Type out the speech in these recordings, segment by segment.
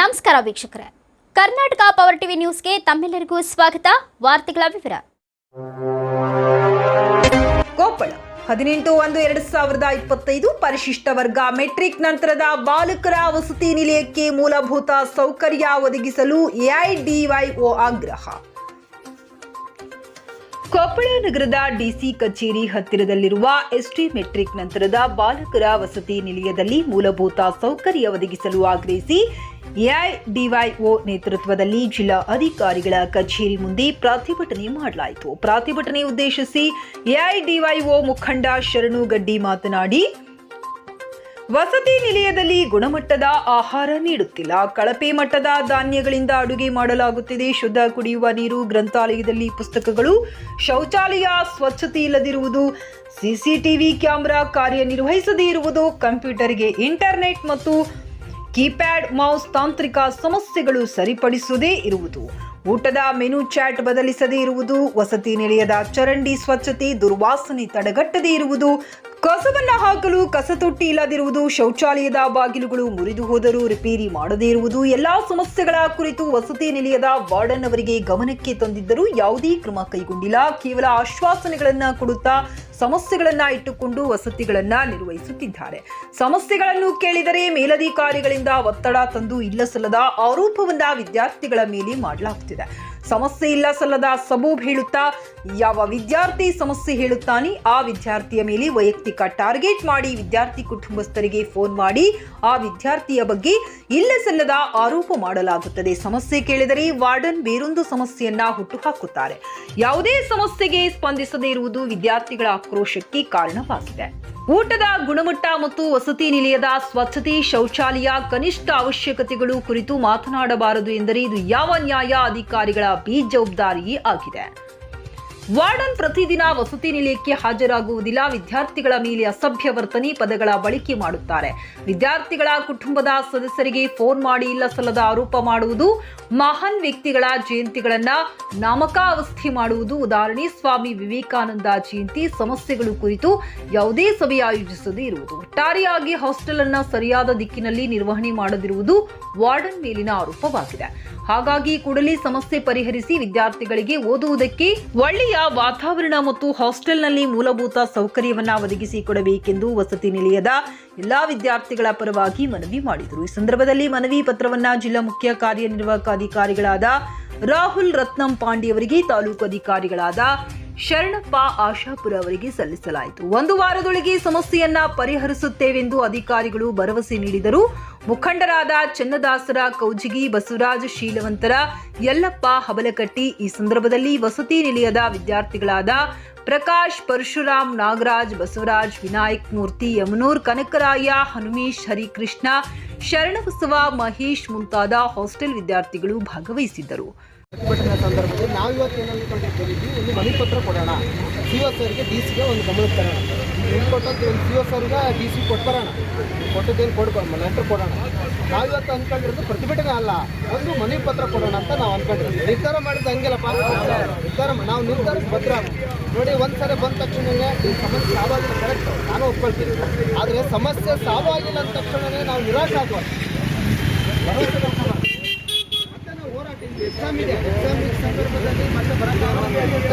ನಮಸ್ಕಾರ ವೀಕ್ಷಕರೇ. Karnataka power TV ನ್ಯೂಸ್ಗೆ ತಮ್ಮೆಲ್ಲರಿಗೂ ಸ್ವಾಗತ. ವಾರ್ತೆಗಳ ವಿವರ. ಕೊಪ್ಪಳ ಹದಿನೆಂಟು ಒಂದು ಎರಡು ಸಾವಿರದ ಇಪ್ಪತ್ತೈದು ಪರಿಶಿಷ್ಟ ವರ್ಗ ಮೆಟ್ರಿಕ್ ನಂತರದ ಬಾಲಕರ ವಸತಿ ನಿಲಯಕ್ಕೆ ಮೂಲಭೂತ ಸೌಕರ್ಯ ಒದಗಿಸಲು ಎಐಡಿವೈಒ ಆಗ್ರಹ. ಕೊಪ್ಪಳ ನಗರದ ಡಿಸಿ ಕಚೇರಿ ಹತ್ತಿರದಲ್ಲಿರುವ ಎಸ್ಟಿ ಮೆಟ್ರಿಕ್ ನಂತರದ ಬಾಲಕರ ವಸತಿ ನಿಲಯದಲ್ಲಿ ಮೂಲಭೂತ ಸೌಕರ್ಯ ಒದಗಿಸಲು ಆಗ್ರಹಿಸಿ ಎಐಡಿವೈಒ ನೇತೃತ್ವದಲ್ಲಿ ಜಿಲ್ಲಾ ಅಧಿಕಾರಿಗಳ ಕಚೇರಿ ಮುಂದೆ ಪ್ರತಿಭಟನೆ ಮಾಡಲಾಯಿತು. ಪ್ರತಿಭಟನೆ ಉದ್ದೇಶಿಸಿ ಎಐಡಿವೈಒ ಮುಖಂಡ ಶರಣು ಗಡ್ಡಿ ಮಾತನಾಡಿ ವಸತಿ ನಿಲಯದಲ್ಲಿ ಗುಣಮಟ್ಟದ ಆಹಾರ ನೀಡುತ್ತಿಲ್ಲ. ಕಳಪೆ ಮಟ್ಟದ ಧಾನ್ಯಗಳಿಂದ ಅಡುಗೆ ಮಾಡಲಾಗುತ್ತಿದೆ. ಶುದ್ಧ ಕುಡಿಯುವ ನೀರು, ಗ್ರಂಥಾಲಯದಲ್ಲಿ ಪುಸ್ತಕಗಳು, ಶೌಚಾಲಯ ಸ್ವಚ್ಛತೆ ಇಲ್ಲದಿರುವುದು, ಸಿಸಿಟಿವಿ ಕ್ಯಾಮೆರಾ ಕಾರ್ಯನಿರ್ವಹಿಸದೇ ಇರುವುದು, ಕಂಪ್ಯೂಟರ್ಗೆ ಇಂಟರ್ನೆಟ್ ಮತ್ತು ಕೀಪ್ಯಾಡ್ ಮೌಸ್ ತಾಂತ್ರಿಕ ಸಮಸ್ಯೆಗಳು ಸರಿಪಡಿಸದೇ ಇರುವುದು. ಊಟದ ಮೆನು ಚಾಟ್ ಬದಲಿಸದೇ ಇರುವುದು. ವಸತಿ ನಿಲಯದ ಚರಂಡಿ ಸ್ವಚ್ಛತೆ, ದುರ್ವಾಸನೆ ತಡೆಗಟ್ಟದೇ ಇರುವುದು. ಕಸವನ್ನ ಹಾಕಲು ಕಸ ತೊಟ್ಟಿ ಇಲ್ಲದಿರುವುದು ಶೌಚಾಲಯದ ಬಾಗಿಲುಗಳು ಮುರಿದು ಹೋದರೂ ರಿಪೇರಿ ಮಾಡದೇ ಇರುವುದು ಎಲ್ಲಾ ಸಮಸ್ಯೆಗಳ ಕುರಿತು ವಸತಿ ನಿಲಯದ ವಾರ್ಡನ್ ಅವರಿಗೆ ಗಮನಕ್ಕೆ ತಂದಿದ್ದರೂ ಯಾವುದೇ ಕ್ರಮ ಕೈಗೊಂಡಿಲ್ಲ. ಕೇವಲ ಆಶ್ವಾಸನೆಗಳನ್ನ ಕೊಡುತ್ತಾ ಸಮಸ್ಯೆಗಳನ್ನ ಇಟ್ಟುಕೊಂಡು ವಸತಿಗಳನ್ನ ನಿರ್ವಹಿಸುತ್ತಿದ್ದಾರೆ. ಸಮಸ್ಯೆಗಳನ್ನು ಕೇಳಿದರೆ ಮೇಲಧಿಕಾರಿಗಳಿಂದ ಒತ್ತಡ ತಂದು ಇಲ್ಲಸಲ್ಲದ ಆರೋಪವನ್ನ ವಿದ್ಯಾರ್ಥಿಗಳ ಮೇಲೆ ಮಾಡಲಾಗುತ್ತಿದೆ. ಸಮಸ್ಯೆ ಇಲ್ಲ ಸಲ್ಲದ ಸಬೂಬ್ ಹೇಳುತ್ತಾ, ಯಾವ ವಿದ್ಯಾರ್ಥಿ ಸಮಸ್ಯೆ ಹೇಳುತ್ತಾನೆ, ಆ ವಿದ್ಯಾರ್ಥಿಯ ಮೇಲೆ ವೈಯಕ್ತಿಕ ಟಾರ್ಗೆಟ್ ಮಾಡಿ ವಿದ್ಯಾರ್ಥಿ ಕುಟುಂಬಸ್ಥರಿಗೆ ಫೋನ್ ಮಾಡಿ, ಆ ವಿದ್ಯಾರ್ಥಿಯ ಬಗ್ಗೆ ಇಲ್ಲ ಸಲ್ಲದ ಆರೋಪ ಮಾಡಲಾಗುತ್ತದೆ. ಸಮಸ್ಯೆ ಕೇಳಿದರೆ ವಾರ್ಡನ್ ಬೇರೊಂದು ಸಮಸ್ಯೆಯನ್ನ ಹುಟ್ಟುಹಾಕುತ್ತಾರೆ. ಯಾವುದೇ ಸಮಸ್ಯೆಗೆ ಸ್ಪಂದಿಸದೇ ಇರುವುದು ವಿದ್ಯಾರ್ಥಿಗಳ ಆಕ್ರೋಶಕ್ಕೆ ಕಾರಣವಾಗಿದೆ. ಊಟದ ಗುಣಮಟ್ಟ ಮತ್ತು ವಸತಿ ನಿಲಯದ ಸ್ವಚ್ಛತೆ, ಶೌಚಾಲಯ, ಕನಿಷ್ಠ ಅವಶ್ಯಕತೆಗಳು ಕುರಿತು ಮಾತನಾಡಬಾರದು ಎಂದರೆ ಇದು ಯಾವ ನ್ಯಾಯ ಅಧಿಕಾರಿಗಳ ಬೇಜವಾಬ್ದಾರಿಯೇ ಆಗಿದೆ. ವಾರ್ಡನ್ ಪ್ರತಿದಿನ ವಸತಿ ನಿಲಯಕ್ಕೆ ಹಾಜರಾಗುವುದಿಲ್ಲ. ವಿದ್ಯಾರ್ಥಿಗಳ ಮೇಲೆ ಅಸಭ್ಯ ವರ್ತನೆ ಪದಗಳ ಬಳಕೆ ಮಾಡುತ್ತಾರೆ. ವಿದ್ಯಾರ್ಥಿಗಳ ಕುಟುಂಬದ ಸದಸ್ಯರಿಗೆ ಫೋನ್ ಮಾಡಿ ಇಲ್ಲ ಸಲ್ಲದ ಆರೋಪ ಮಾಡುವುದು, ಮಹಾನ್ ವ್ಯಕ್ತಿಗಳ ಜಯಂತಿಗಳನ್ನ ನಾಮಕಾವಸ್ಥೆ ಮಾಡುವುದು. ಉದಾಹರಣೆ, ಸ್ವಾಮಿ ವಿವೇಕಾನಂದ ಜಯಂತಿ ಸಮಸ್ಯೆಗಳು ಕುರಿತು ಯಾವುದೇ ಸಭೆ ಆಯೋಜಿಸದೇ ಇರುವುದು. ಒಟ್ಟಾರೆಯಾಗಿ ಹಾಸ್ಟೆಲ್ ಅನ್ನ ಸರಿಯಾದ ದಿಕ್ಕಿನಲ್ಲಿ ನಿರ್ವಹಣೆ ಮಾಡದಿರುವುದು ವಾರ್ಡನ್ ಮೇಲಿನ ಆರೋಪವಾಗಿದೆ. ಹಾಗಾಗಿ ಕೂಡಲೇ ಸಮಸ್ಯೆ ಪರಿಹರಿಸಿ ವಿದ್ಯಾರ್ಥಿಗಳಿಗೆ ಓದುವುದಕ್ಕೆ ಒಳ್ಳೆಯ ವಾತಾವರಣ ಮತ್ತು ಹಾಸ್ಟೆಲ್ನಲ್ಲಿ ಮೂಲಭೂತ ಸೌಕರ್ಯವನ್ನ ಒದಗಿಸಿ ಕೊಡಬೇಕೆಂದು ವಸತಿ ನಿಲಯದ ಎಲ್ಲಾ ವಿದ್ಯಾರ್ಥಿಗಳ ಪರವಾಗಿ ಮನವಿ ಮಾಡಿದರು. ಈ ಸಂದರ್ಭದಲ್ಲಿ ಮನವಿ ಪತ್ರವನ್ನ ಜಿಲ್ಲಾ ಮುಖ್ಯ ಕಾರ್ಯನಿರ್ವಾಹಕ ಅಧಿಕಾರಿಗಳಾದ ರಾಹುಲ್ ರತ್ನಂ ಪಾಂಡಿಯವರಿಗೆ ತಾಲೂಕು ಅಧಿಕಾರಿಗಳಾದ ಶರಣಪ್ಪ ಆಶಾಪುರ ಅವರಿಗೆ ಸಲ್ಲಿಸಲಾಯಿತು. ಒಂದು ವಾರದೊಳಗೆ ಸಮಸ್ಯೆಯನ್ನ ಪರಿಹರಿಸುತ್ತೇವೆಂದು ಅಧಿಕಾರಿಗಳು ಭರವಸೆ ನೀಡಿದರು. ಮುಖಂಡರಾದ ಚನ್ನದಾಸರ, ಕೌಜಿಗಿ, ಬಸವರಾಜ ಶೀಲವಂತರ, ಯಲ್ಲಪ್ಪ ಹಬಲಕಟ್ಟಿ ಈ ಸಂದರ್ಭದಲ್ಲಿ ವಸತಿ ನಿಲಯದ ವಿದ್ಯಾರ್ಥಿಗಳಾದ ಪ್ರಕಾಶ್, ಪರಶುರಾಮ್, ನಾಗರಾಜ್, ಬಸವರಾಜ್, ವಿನಾಯಕ್ ಮೂರ್ತಿ, ಯಮನೂರ್, ಕನಕರಾಯ, ಹನುಮೇಶ್, ಹರಿಕೃಷ್ಣ ಶರಣಬಸವ ಮಹೇಶ್ ಮುಂತಾದ ಹಾಸ್ಟೆಲ್ ವಿದ್ಯಾರ್ಥಿಗಳು ಭಾಗವಹಿಸಿದ್ದರು. ನಾವು ಇವತ್ತು ಏನು ಅಂದ್ಕೊಂಡಿದ್ದೀವಿ ಒಂದು ಮನೆ ಪತ್ರ ಕೊಡೋಣ. ಸಿ ಒ ಸರ್ಗೆ ಡಿ ಸಿಗೆ ಒಂದು ಗಮನಕ್ಕೆ ತರೋಣ. ಇಲ್ಲಿ ಕೊಟ್ಟದ್ದು ಒಂದು ಸಿ ಒ ಸರ್ಗೆ ಡಿ ಸಿ ಕೊಟ್ಬರೋಣ ಕೊಟ್ಟದ್ದೇನು ಕೊಡ್ಬ ಲೆಟ್ರ್ ಕೊಡೋಣ. ನಾವು ಇವತ್ತು ಅಂದ್ಕೊಂಡಿರೋದು ಪ್ರತಿಭಟನೆ ಅಲ್ಲ. ಒಂದು ಮನೆ ಪತ್ರ ಕೊಡೋಣ ಅಂತ ನಾವು ಅಂದ್ಕೊಂಡಿರೋದು ನಿರ್ಧಾರ ಮಾಡಿದ್ದು ಹಂಗೆಲ್ಲಪ್ಪ ನಿರ್ಧಾರ ನಾವು ನಿರ್ಧಾರ ಭದ್ರ ನೋಡಿ, ಒಂದು ಸಲ ಬಂದ ತಕ್ಷಣವೇ ಈ ಸಮಸ್ಯೆ ಸಾವು ಆಗಿಲ್ಲ ಕರೆಕ್ಟ್ ನಾನು ಒಪ್ಕೊಳ್ತೀನಿ. ಆದರೆ ಸಮಸ್ಯೆ ಸಾವು ಆಗಿಲ್ಲ ಅಂದ ತಕ್ಷಣವೇ ನಾವು ನಿರಾಶೆ ಆಗಬಾರ್ದು ಭರವಸೆ ಕಳ್ಕೊಬಾರ್ದು. ಮತ್ತೆ ನಾವು ಹೋರಾಟ ಇದೆ ಎಕ್ಸಾಮ್ ಇದೆ. ಎಕ್ಸಾಮ್ ಸಂದರ್ಭದಲ್ಲಿ ಮತ್ತೆ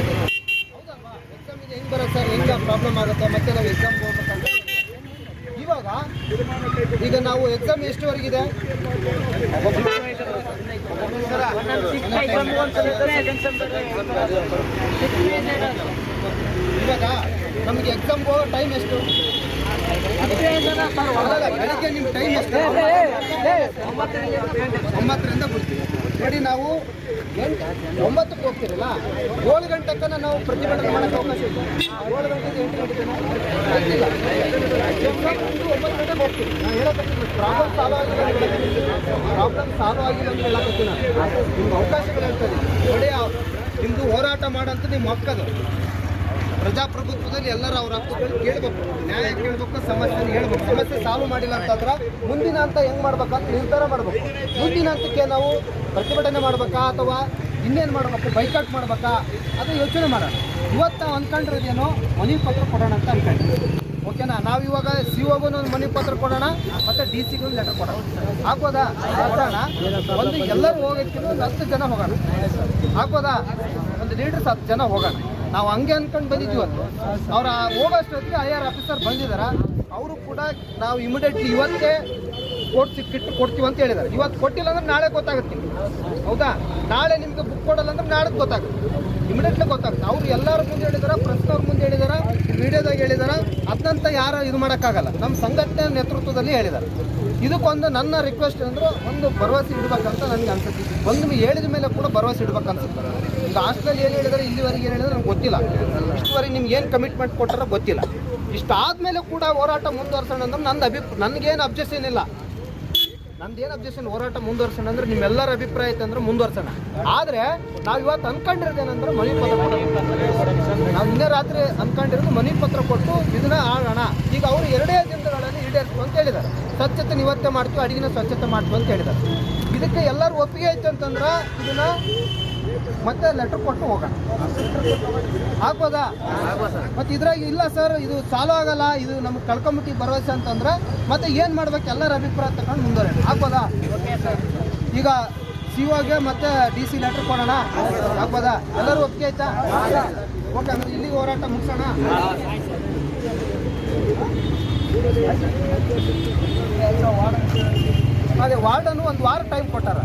ಇದ್ದೀವಿ. ಹೌದಲ್ವಾ? ಎಕ್ಸಾಮ್ ಇದೆ. ಹೆಂಗೆ ಬರುತ್ತೆ ಸರ್? ಹೆಂಗೆ ಪ್ರಾಬ್ಲಮ್ ಆಗುತ್ತೆ? ಮತ್ತೆ ನಾವು ಎಕ್ಸಾಮ್ಗೆ ಹೋಗ್ಬೇಕಂದ್ರೆ ಇವಾಗ ಈಗ ನಾವು ಎಕ್ಸಾಮ್ ಎಷ್ಟುವರೆಗಿದೆ ಇವಾಗ ನಮಗೆ ಎಕ್ಸಾಮ್ ಹೋಗೋ ಟೈಮ್ ಎಷ್ಟು? ಬೆಳಗ್ಗೆ ನಿಮ್ಮ ಟೈಮ್ ಎಷ್ಟು? ಒಂಬತ್ತರಿಂದ ಬಿಡ್ತೀವಿ. ನೋಡಿ ನಾವು ಒಂಬತ್ತಕ್ಕೆ ಹೋಗ್ತಿರಲ್ಲ? ಏಳು ಗಂಟೆ ತನಕ ನಾವು ಪ್ರತಿಭಟನೆ ಮಾಡೋಕ್ಕೆ ಅವಕಾಶ ಇದೆ. ಏಳು ಗಂಟೆಗೆ ಎಂಟು ಗಂಟೆ ಒಂಬತ್ತು ಗಂಟೆಗೆ ಹೋಗ್ತೀವಿ. ನಾನು ಹೇಳಕ್ಕೆ ಪ್ರಾಬ್ಲಮ್ ಸಾಲ್ವ್ ಆಗಿಲ್ಲ ಪ್ರಾಬ್ಲಮ್ ಸಾಲ್ವ್ ಆಗಿಲ್ಲ ಅಂತ ಹೇಳಕತ್ತೀನಿ ನಾನು. ನಿಮ್ಗೆ ಅವಕಾಶಗಳು ಹೇಳ್ತಾರೆ ನೋಡಿ ನಿಮ್ಮದು ಹೋರಾಟ ಮಾಡಂತ ನಿಮ್ಮ ಹಕ್ಕದು. ಪ್ರಜಾಪ್ರಭುತ್ವದಲ್ಲಿ ಎಲ್ಲರೂ ಅವ್ರ ಹಕ್ಕುಗಳು ಕೇಳಬೇಕು. ನ್ಯಾಯ ಸಮಸ್ಯೆ ಹೇಳ್ಬೇಕು. ಸಮಸ್ಯೆ ಸಾಲ್ವ್ ಮಾಡಿಲ್ಲ ಅಂತಂದ್ರೆ ಮುಂದಿನ ಹಂತ ಹೆಂಗೆ ಮಾಡ್ಬೇಕಂತ ನಿರ್ಧಾರ ಮಾಡಬೇಕು. ಮುಂದಿನ ಹಂತಕ್ಕೆ ನಾವು ಪ್ರತಿಭಟನೆ ಮಾಡ್ಬೇಕಾ ಅಥವಾ ಇನ್ನೇನು ಮಾಡ್ಬೇಕು? ಬೈಕಾಟ್ ಮಾಡ್ಬೇಕಾ? ಅದು ಯೋಚನೆ ಮಾಡೋಣ. ಇವತ್ತು ನಾವು ಅಂದ್ಕೊಂಡಿರೋದೇನೋ ಮನವಿ ಪತ್ರ ಕೊಡೋಣ ಅಂತ ಅನ್ಕೊಂಡಿದ್ದೀವಿ ಓಕೆನಾ ನಾವು ಇವಾಗ ಸಿ ಒಗೂ ಒಂದು ಮನಿ ಪತ್ರ ಕೊಡೋಣ, ಮತ್ತೆ ಡಿ ಸಿಗೂ ಲೆಟರ್ ಕೊಡೋಣ. ಹಾಕೋದಾ ಕೊಡೋಣ ಒಂದು ಎಲ್ಲರೂ ಹೋಗೋದಕ್ಕಿಂತ ಒಂದು ಹತ್ತು ಜನ ಹೋಗೋಣ. ಹಾಕೋದಾ ಒಂದು ಲೀಡರ್ಸ್ ಹತ್ತು ಜನ ಹೋಗೋಣ. ನಾವು ಹಂಗೆ ಅಂದ್ಕೊಂಡು ಬಂದಿದ್ದೀವಿ ಅಂತ ಅವ್ರ ಹೋಗೋಷ್ಟೊತ್ತಿಗೆ ಐ ಆರ್ ಆಫೀಸರ್ ಬಂದಿದಾರ. ಅವರು ಕೂಡ ನಾವು ಇಮಿಡಿಯೇಟ್ಲಿ ಇವತ್ತೇ ಕೋರ್ಟ್ ಸಿಕ್ಕಿಟ್ಟು ಕೊಡ್ತೀವಿ ಅಂತ ಹೇಳಿದ್ದಾರೆ. ಇವತ್ತು ಕೊಟ್ಟಿಲ್ಲ ಅಂದ್ರೆ ನಾಳೆ ಗೊತ್ತಾಗುತ್ತೆ. ಹೌದಾ? ನಾಳೆ ನಿಮ್ಗೆ ಬುಕ್ ಕೊಡಲ್ಲ ಅಂದ್ರೆ ನಾಳೆ ಗೊತ್ತಾಗುತ್ತೆ. ಇಮಿಡಿಯೇಟ್ಲಿ ಗೊತ್ತಾಗುತ್ತೆ. ಅವ್ರು ಎಲ್ಲರ ಮುಂದೆ ಹೇಳಿದಾರ ಪ್ರಶ್ನವ್ರ ಮುಂದೆ ಹೇಳಿದಾರ, ವಿಡಿಯೋದಾಗ ಹೇಳಿದಾರ. ಅದನ್ನಂತ ಯಾರು ಇದು ಮಾಡೋಕ್ಕಾಗಲ್ಲ. ನಮ್ಮ ಸಂಘಟನೆ ನೇತೃತ್ವದಲ್ಲಿ ಹೇಳಿದ್ದಾರೆ. ಇದಕ್ಕೊಂದು ನನ್ನ ರಿಕ್ವೆಸ್ಟ್ ಅಂದ್ರೆ ಒಂದು ಭರವಸೆ ಇಡ್ಬೇಕಂತ ನನಗೆ ಅನ್ಸುತ್ತೆ. ಒಂದು ಹೇಳಿದ ಮೇಲೆ ಕೂಡ ಭರವಸೆ ಇಡ್ಬೇಕು ಅನ್ಸುತ್ತೆ ಈಗ ಏನು ಹೇಳಿದಾರೆ, ಇಲ್ಲಿವರೆಗೆ ಏನು ಹೇಳಿದ್ರೆ ನಂಗೆ ಗೊತ್ತಿಲ್ಲ. ಇಷ್ಟುವರೆಗೆ ನಿಮ್ಗೆ ಏನು ಕಮಿಟ್ಮೆಂಟ್ ಕೊಟ್ಟಾರ ಗೊತ್ತಿಲ್ಲ. ಇಷ್ಟಾದ್ಮೇಲೆ ಕೂಡ ಹೋರಾಟ ಮುಂದುವರ್ಸೋಣ ಅಂದ್ರೆ ನಂದು ಅಭಿ ನನಗೇನು ಅಬ್ಜೆಕ್ಷನ್ ಇಲ್ಲ. ನಂದೇನು ಅಬ್ಜೆಕ್ಷನ್ ಹೋರಾಟ ಮುಂದುವರ್ಸೋಣ ಅಂದ್ರೆ ನಿಮ್ಮೆಲ್ಲರ ಅಭಿಪ್ರಾಯ ಐತೆ ಅಂದ್ರೆ ಮುಂದುವರ್ಸೋಣ. ಆದ್ರೆ ನಾವು ಇವತ್ತು ಅನ್ಕೊಂಡಿರೋದೇನಂದ್ರೆ ಮನಿ ಪತ್ರ ಕೊಟ್ಟು ನಾವು ನಿನ್ನೆ ರಾತ್ರಿ ಅನ್ಕೊಂಡಿರೋದು ಮನಿ ಪತ್ರ ಕೊಟ್ಟು ಇದನ್ನ ಆಗೋಣ ಈಗ ಅವರು ಎರಡೇ ದಿನಗಳಲ್ಲಿ ಈಡೇರಿಸ್ತು ಅಂತ ಹೇಳಿದ್ದಾರೆ. ಸ್ವಚ್ಛತೆ ಇವತ್ತೇ ಮಾಡ್ತೀವಿ, ಅಡಿಗಿನ ಸ್ವಚ್ಛತೆ ಮಾಡ್ತೀವಿ ಅಂತ ಹೇಳಿದ್ದಾರೆ. ಇದಕ್ಕೆ ಎಲ್ಲರೂ ಒಪ್ಪಿಗೆ ಐತೆ ಅಂತಂದ್ರೆ ಇದನ್ನ ಮತ್ತೆ ಲೆಟರ್ ಕೊಟ್ಟು ಹೋಗೋಣ. ಆಗ್ಬೋದಾ? ಮತ್ತೆ ಇದ್ರಾಗ ಇಲ್ಲ ಸರ್ ಇದು ಸಾಲು ಆಗಲ್ಲ, ಇದು ನಮ್ಗೆ ಕಳ್ಕೊಂಬಿಟ್ಟು ಭರವಸೆ ಅಂತಂದ್ರೆ ಮತ್ತೆ ಏನು ಮಾಡ್ಬೇಕು ಎಲ್ಲರ ಅಭಿಪ್ರಾಯ ತಗೊಂಡು ಮುಂದುವರೆ ಆಗ್ಬೋದಾ? ಈಗ ಸಿ ಒಗೆ ಮತ್ತೆ ಡಿ ಸಿ ಲೆಟರ್ ಕೊಡೋಣ. ಆಗ್ಬೋದಾ? ಎಲ್ಲರೂ ಒಪ್ಪಿಗೆ ಆಯ್ತಾ? ಓಕೆ, ಅಂದ್ರೆ ಇಲ್ಲಿಗೆ ಹೋರಾಟ ಮುಗಿಸೋಣ. ಅದೇ, ವಾರ್ಡನ್ನು ಒಂದು ವಾರ ಟೈಮ್ ಕೊಟ್ಟಾರ.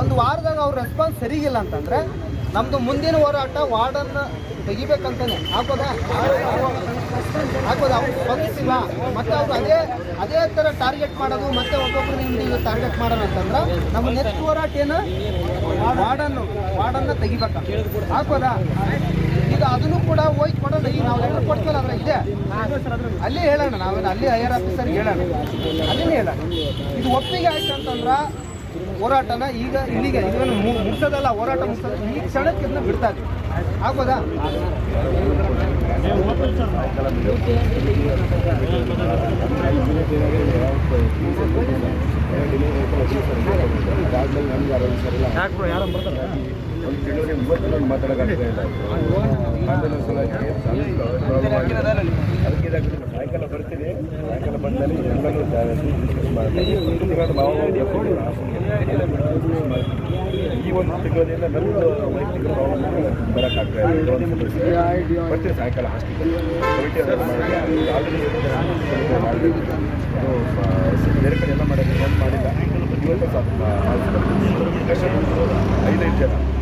ಒಂದು ವಾರದಾಗ ಅವ್ರ ರೆಸ್ಪಾನ್ಸ್ ಸರಿಗಿಲ್ಲ ಅಂತಂದ್ರೆ ನಮ್ದು ಮುಂದಿನ ಹೋರಾಟ ವಾರ್ಡನ್ ತೆಗಿಬೇಕಂತಾನೆ. ಹಾಕೋದಾ ಹಾಕೋದು ಅವ್ರು ಸ್ಪಂದಿಸಿಲ್ಲ ಮತ್ತೆ ಅವ್ರು ಅದೇ ಅದೇ ಥರ ಟಾರ್ಗೆಟ್ ಮಾಡೋದು, ಮತ್ತೆ ಒಬ್ಬೊಬ್ರು ನಿಮ್ಗೆ ಟಾರ್ಗೆಟ್ ಮಾಡೋಣ ಅಂತಂದ್ರೆ ನಮ್ಮ ನೆಕ್ಸ್ಟ್ ಹೋರಾಟ ಏನು? ವಾರ್ಡನ್ ವಾರ್ಡನ್ನ ತೆಗಿಬೇಕ. ಹಾಕೋದಾ ಈಗ ಅದನ್ನು ಕೂಡ ಹೋಗಿ ಕೊಡೋಣ. ಈಗ ನಾವು ಲೆಟರ್ ಕೊಡ್ತೀವಲ್ಲ ಅದ್ರ ಇದೆ. ಅಲ್ಲೇ ಹೇಳೋಣ ನಾವೇನು ಅಲ್ಲಿ ಹೈಯರ್ ಆಫೀಸರ್ಗೆ ಹೇಳೋಣ. ಅಲ್ಲಿನೇ ಹೇಳೋಣ. ಇದು ಒಪ್ಪಿಗೆ ಆಯ್ತು ಅಂತಂದ್ರೆ ಹೋರಾಟನ ಈಗ ಇಲ್ಲಿಗೆ ಇದನ್ನು ಮುಗಿಸೋದಲ್ಲ ಹೋರಾಟ ಮುಗಿಸೋದು. ಈ ಕ್ಷಣಕ್ಕೆ ಇದನ್ನ ಬಿಡ್ತಾ ಇದ್ದೀವಿ ಆಗ್ಬೋದಾ? ಒಂದು ಅದಕ್ಕೆ. ಸಾಯಂಕಾಲ ಸಾಯಂಕಾಲ ಎಲ್ಲರೂ ಈ ಒಂದು ಸಾಯಂಕಾಲ ಹಾಸ್ಪಿಟಲ್ ಕಮಿಟಿ ಬೇರೆ ಕಡೆ ಎಲ್ಲ ಮಾಡೋದು ಏನು ಮಾಡಿಲ್ಲ ಐದೈದು ಜನ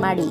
ಮಾಡಿ.